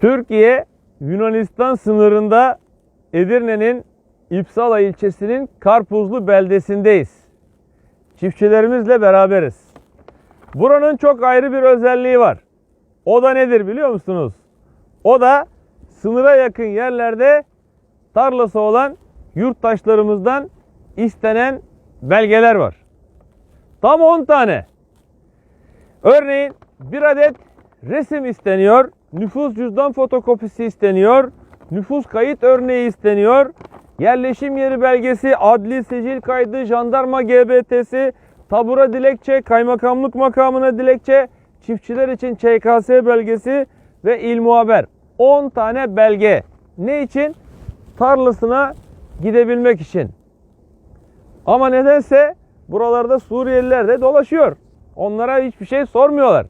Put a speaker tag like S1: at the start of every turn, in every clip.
S1: Türkiye Yunanistan sınırında Edirne'nin İpsala ilçesinin Karpuzlu beldesindeyiz. Çiftçilerimizle beraberiz. Buranın çok ayrı bir özelliği var. O da nedir biliyor musunuz? O da sınıra yakın yerlerde tarlası olan yurttaşlarımızdan istenen belgeler var. Tam 10 tane. Örneğin bir adet resim isteniyor, nüfus cüzdan fotokopisi isteniyor, nüfus kayıt örneği isteniyor, yerleşim yeri belgesi, adli sicil kaydı, jandarma GBT'si, tabura dilekçe, kaymakamlık makamına dilekçe, çiftçiler için ÇKS belgesi ve il muhaber. 10 tane belge. Ne için? Tarlasına gidebilmek için. Ama nedense buralarda Suriyeliler de dolaşıyor. Onlara hiçbir şey sormuyorlar.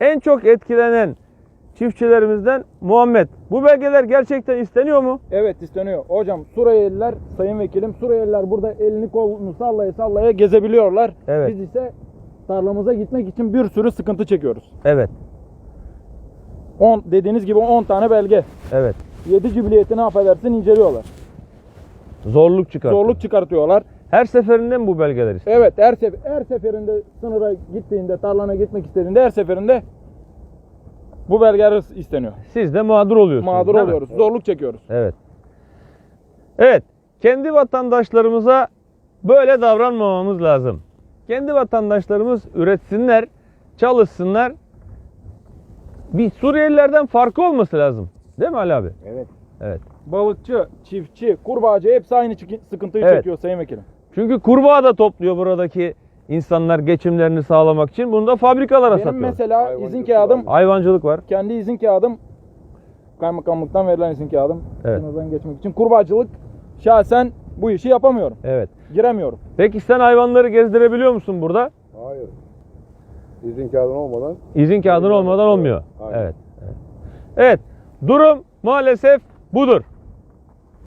S1: En çok etkilenen çiftçilerimizden Muhammed. Bu belgeler gerçekten isteniyor mu?
S2: Evet isteniyor. Hocam Suriyeliler, sayın vekilim Suriyeliler burada elini kolunu sallaya sallaya gezebiliyorlar.
S1: Evet.
S2: Biz ise tarlamıza gitmek için bir sürü sıkıntı çekiyoruz.
S1: Evet.
S2: 10 dediğiniz gibi 10 tane belge.
S1: Evet.
S2: 7 cibiliyetini affedersin inceliyorlar.
S1: Zorluk çıkar.
S2: Zorluk çıkartıyorlar.
S1: Her seferinde mi bu belgeler istiyor?
S2: Evet her, sef- her seferinde sınıra gittiğinde, tarlana gitmek istediğinde her seferinde bu belgeler isteniyor.
S1: Siz de mağdur oluyorsunuz.
S2: Mağdur
S1: değil mi?
S2: oluyoruz. Zorluk çekiyoruz.
S1: Evet. Evet. Kendi vatandaşlarımıza böyle davranmamamız lazım. Kendi vatandaşlarımız üretsinler, çalışsınlar. Bir Suriyelilerden farkı olması lazım. Değil mi Ali abi?
S2: Evet.
S1: Evet.
S2: Balıkçı, çiftçi, kurbağacı hepsi aynı sıkıntıyı
S1: Evet.
S2: çekiyor sayın vekilim.
S1: Çünkü kurbağa da topluyor buradaki insanlar geçimlerini sağlamak için. Bunu da fabrikalara
S2: Benim
S1: satıyor.
S2: mesela
S3: Hayvancılık
S2: izin kağıdım,
S1: Hayvancılık var.
S2: kendi izin kağıdım, kaymakamlıktan verilen izin kağıdım
S1: Evet.
S2: sınırdan geçmek için. Kurbağacılık şahsen bu işi yapamıyorum.
S1: Evet.
S2: Giremiyorum.
S1: Peki sen hayvanları gezdirebiliyor musun burada?
S3: Hayır. İzin kağıdın olmadan
S1: İzin kağıdın olmadan olmuyor.
S3: Aynen.
S1: Evet. Evet. Evet. Durum maalesef budur.